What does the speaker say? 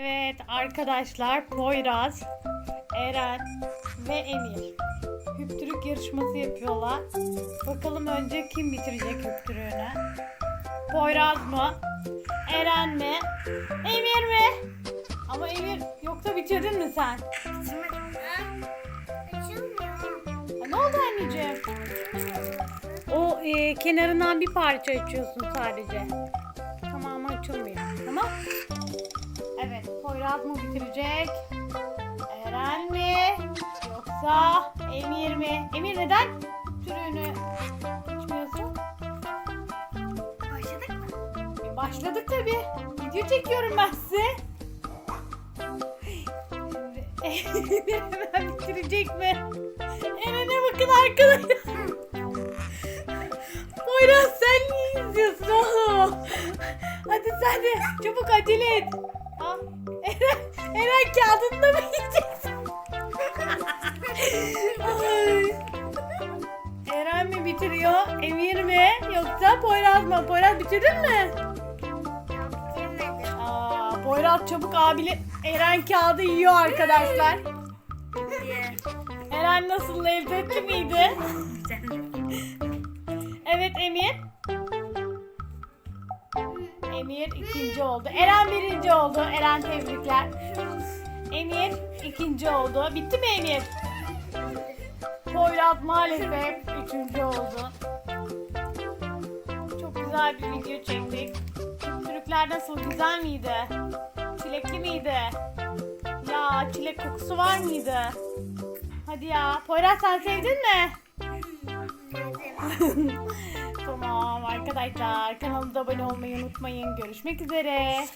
Evet arkadaşlar Poyraz, Eren ve Emir hüptürük yarışması yapıyorlar. Bakalım önce kim bitirecek hüptürüğünü? Poyraz mı? Eren mi? Emir mi? Ama Emir yoksa bitirdin mi sen? Ha, ne oldu anneciğim? O e, kenarından bir parça açıyorsun sadece. Tamamı açılmıyor. Tamam. Poyraz mı bitirecek? Eren mi? Yoksa Emir mi? Emir neden türünü içmiyorsun? Başladık mı? E, başladık tabii. Video çekiyorum ben size. Emir hemen bitirecek mi? Eren'e bakın arkadaşlar. Poyraz sen niye izliyorsun oğlum? Hadi sen de çabuk acele et. Ah, Eren kağıdını da mı yiyeceksin? Ay. Eren mi bitiriyor? Emir mi? Yoksa Poyraz mı? Poyraz bitirdin mi? Bitirmedim. Aa, Poyraz çabuk abili Eren kağıdı yiyor arkadaşlar. Eren nasıl lezzetli miydi? Evet Emir. Emir ikinci oldu. Eren birinci oldu. Eren tebrikler. Emir ikinci oldu. Bitti mi Emir? Poyraz maalesef üçüncü oldu. Çok güzel bir video çektik. Türkler nasıl güzel miydi? Çilekli miydi? Ya çilek kokusu var mıydı? Hadi ya. Poyraz sen sevdin mi? tamam arkadaşlar kanalımıza abone olmayı unutmayın. Görüşmek üzere.